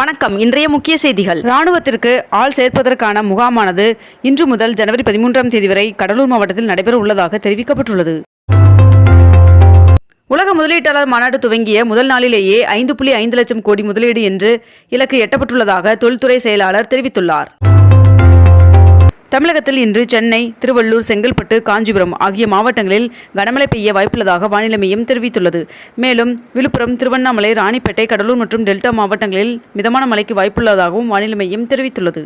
வணக்கம். இன்றைய முக்கிய செய்திகள். ராணுவத்திற்கு ஆள் சேர்ப்பதற்கான முகாமானது இன்று முதல் ஜனவரி பதிமூன்றாம் தேதி வரை கடலூர் மாவட்டத்தில் நடைபெற உள்ளதாக தெரிவிக்கப்பட்டுள்ளது. உலக முதலீட்டாளர் மாநாடு துவங்கிய முதல் நாளிலேயே ஐந்து புள்ளி ஐந்து லட்சம் கோடி முதலீடு என்று இலக்கு எட்டப்பட்டுள்ளதாக தொழில்துறை செயலாளர் தெரிவித்துள்ளார். தமிழகத்தில் இன்று சென்னை திருவள்ளூர் செங்கல்பட்டு காஞ்சிபுரம் ஆகிய மாவட்டங்களில் கனமழை பெய்ய வாய்ப்புள்ளதாக வானிலை மையம் தெரிவித்துள்ளது. மேலும் விழுப்புரம் திருவண்ணாமலை ராணிப்பேட்டை கடலூர் மற்றும் டெல்டா மாவட்டங்களில் மிதமான மழைக்கு வாய்ப்புள்ளதாகவும் வானிலை மையம் தெரிவித்துள்ளது.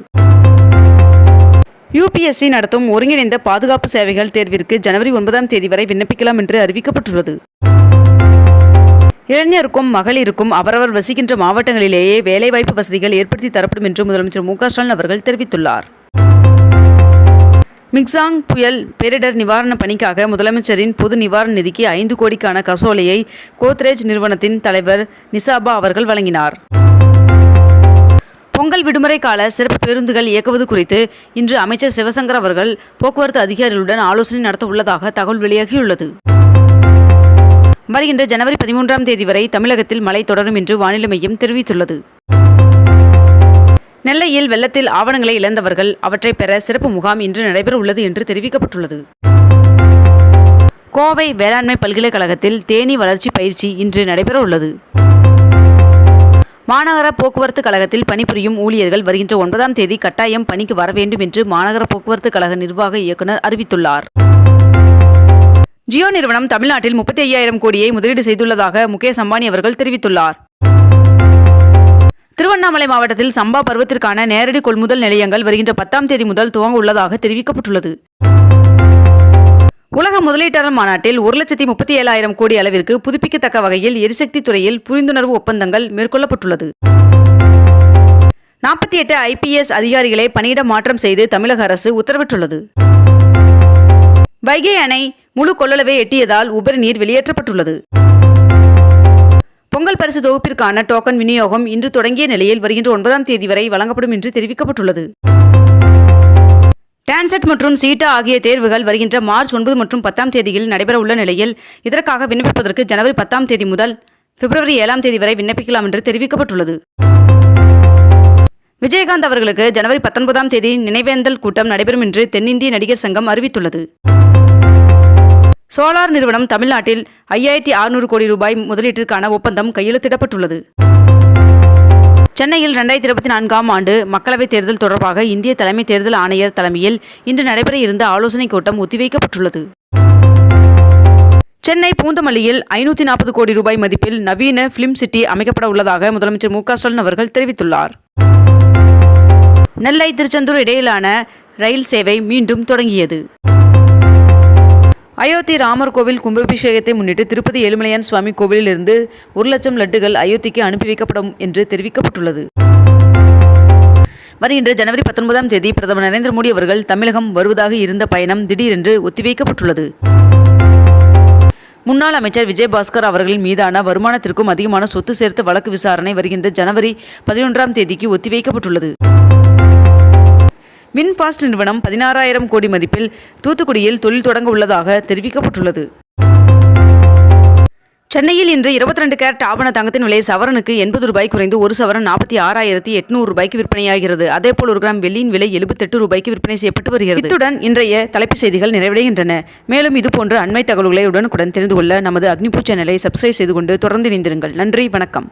யுபிஎஸ்சி நடத்தும் ஒருங்கிணைந்த பாதுகாப்பு சேவைகள் தேர்விற்கு ஜனவரி ஒன்பதாம் தேதி வரை விண்ணப்பிக்கலாம் என்று அறிவிக்கப்பட்டுள்ளது. இளைஞருக்கும் மகளிருக்கும் அவரவர் வசிக்கின்ற மாவட்டங்களிலேயே வேலைவாய்ப்பு வசதிகள் ஏற்படுத்தி தரப்படும் என்று முதலமைச்சர் மு ஸ்டாலின் அவர்கள் தெரிவித்துள்ளார். மிக்சாங் புயல் பேரிடர் நிவாரணப் பணிக்காக முதலமைச்சரின் பொது நிவாரண நிதிக்கு ஐந்து கோடிக்கான கசோலையை கோத்ரேஜ் நிறுவனத்தின் தலைவர் நிசாபா அவர்கள் வழங்கினார். பொங்கல் விடுமுறை கால சிறப்பு பேருந்துகள் இயக்குவது குறித்து இன்று அமைச்சர் சிவசங்கர் அவர்கள் போக்குவரத்து அதிகாரிகளுடன் ஆலோசனை நடத்த உள்ளதாக தகவல் வெளியாகியுள்ளது. வருகின்ற ஜனவரி பதிமூன்றாம் தேதி வரை தமிழகத்தில் மழை தொடரும் என்று வானிலை மையம் தெரிவித்துள்ளது. நெல்லையில் வெள்ளத்தில் ஆவணங்களை இழந்தவர்கள் அவற்றை பெற சிறப்பு முகாம் இன்று நடைபெற உள்ளது என்று தெரிவிக்கப்பட்டுள்ளது. கோவை வேளாண்மை பல்கலைக்கழகத்தில் தேனீ வளர்ச்சி பயிற்சி இன்று நடைபெற உள்ளது மாநகர போக்குவரத்து கழகத்தில் பணிபுரியும் ஊழியர்கள் வருகின்ற ஒன்பதாம் தேதி கட்டாயம் பணிக்கு வர வேண்டும் என்று மாநகர போக்குவரத்து கழக நிர்வாக இயக்குநர் அறிவித்துள்ளார். ஜியோ நிறுவனம் தமிழ்நாட்டில் முப்பத்தி ஐயாயிரம் கோடியை முதலீடு செய்துள்ளதாக முகேஷ் அம்பானி அவர்கள் தெரிவித்துள்ளார். திருவண்ணாமலை மாவட்டத்தில் சம்பா பருவத்திற்கான நேரடி கொள்முதல் நிலையங்கள் வருகின்ற பத்தாம் தேதி முதல் துவங்க உள்ளதாக தெரிவிக்கப்பட்டுள்ளது. உலக முதலீட்டாளர் மாநாட்டில் ஒரு லட்சத்தி முப்பத்தி ஏழாயிரம் கோடி அளவிற்கு புதுப்பிக்கத்தக்க வகையில் எரிசக்தி துறையில் புரிந்துணர்வு ஒப்பந்தங்கள் மேற்கொள்ளப்பட்டுள்ளது. நாற்பத்தி எட்டு ஐபிஎஸ் அதிகாரிகளை பணியிட மாற்றம் செய்து தமிழக அரசு உத்தரவிட்டுள்ளது. வைகை அணை முழு கொள்ளளவை எட்டியதால் உபரி நீர் வெளியேற்றப்பட்டுள்ளது. பொங்கல் தொகுப்பிற்கான டோக்கன் விநியோகம் இன்று தொடங்கிய நிலையில் வருகின்ற ஒன்பதாம் தேதி வரை வழங்கப்படும் என்று தெரிவிக்கப்பட்டுள்ளது. டான்செட் மற்றும் சீட்டா ஆகிய தேர்வுகள் வருகின்ற மார்ச் ஒன்பது மற்றும் பத்தாம் தேதியில் நடைபெறவுள்ள நிலையில் இதற்காக விண்ணப்பிப்பதற்கு ஜனவரி பத்தாம் தேதி முதல் பிப்ரவரி ஏழாம் தேதி வரை விண்ணப்பிக்கலாம் என்று தெரிவிக்கப்பட்டுள்ளது. விஜயகாந்த் அவர்களுக்கு ஜனவரி பத்தொன்பதாம் தேதி நினைவேந்தல் கூட்டம் நடைபெறும் என்று தென்னிந்திய நடிகர் சங்கம் அறிவித்துள்ளது. சோலார் நிறுவனம் தமிழ்நாட்டில் ஐயாயிரத்தி அறுநூறு கோடி ரூபாய் முதலீட்டிற்கான ஒப்பந்தம் கையெழுத்திடப்பட்டுள்ளது. சென்னையில் ரெண்டாயிரத்தி இருபத்தி நான்காம் ஆண்டு மக்களவைத் தேர்தல் தொடர்பாக இந்திய தலைமை தேர்தல் ஆணையர் தலைமையில் இன்று நடைபெற இருந்த ஆலோசனைக் கூட்டம் ஒத்திவைக்கப்பட்டுள்ளது. சென்னை பூந்தமல்லியில் ஐநூற்றி நாற்பது கோடி ரூபாய் மதிப்பில் நவீன பிலிம் சிட்டி அமைக்கப்பட உள்ளதாக முதலமைச்சர் மு க ஸ்டாலின் அவர்கள் தெரிவித்துள்ளார். நெல்லை திருச்செந்தூர் இடையிலான ரயில் சேவை மீண்டும் தொடங்கியது. அயோத்தி ராமர் கோவில் கும்பாபிஷேகத்தை முன்னிட்டு திருப்பதி ஏழுமலையான் சுவாமி கோவிலிலிருந்து ஒரு லட்சம் லட்டுகள் அயோத்திக்கு அனுப்பி வைக்கப்படும் என்று தெரிவிக்கப்பட்டுள்ளது. வருகின்ற ஜனவரி பத்தொன்பதாம் தேதி பிரதமர் நரேந்திர மோடி அவர்கள் தமிழகம் வருவதாக இருந்த பயணம் திடீரென்று ஒத்திவைக்கப்பட்டுள்ளது. முன்னாள் அமைச்சர் விஜயபாஸ்கர் அவர்களின் மீதான வருமானத்திற்கும் அதிகமான சொத்து சேர்த்த வழக்கு விசாரணை வருகின்ற ஜனவரி பதினொன்றாம் தேதிக்கு ஒத்திவைக்கப்பட்டுள்ளது. வின்பாஸ்ட் நிறுவனம் பதினாறாயிரம் கோடி மதிப்பில் தூத்துக்குடியில் தொழில் தொடங்க உள்ளதாக தெரிவிக்கப்பட்டுள்ளது. சென்னையில் இன்று இருபத்தி ரெண்டு கேரட் ஆபண தங்கத்தின் விலை சவரனுக்கு எண்பது ரூபாய் குறைந்து ஒரு சவரன் நாற்பத்தி ஆறாயிரத்தி எட்நூறு ரூபாய்க்கு விற்பனையாகிறது. அதேபோல் ஒரு கிராம் வெள்ளியின் விலை எழுபத்தெட்டு ரூபாய்க்கு விற்பனை செய்யப்பட்டு வருகிறது. இத்துடன் இன்றைய தலைப்புச் செய்திகள் நிறைவடைகின்றன. மேலும் இதுபோன்ற அண்மை தகவல்களை உடனுக்குடன் தெரிந்து கொள்ள நமது அக்னிபூ சேனலை சப்ஸ்கிரைப் செய்து கொண்டு தொடர்ந்து இணைந்திருங்கள். நன்றி வணக்கம்.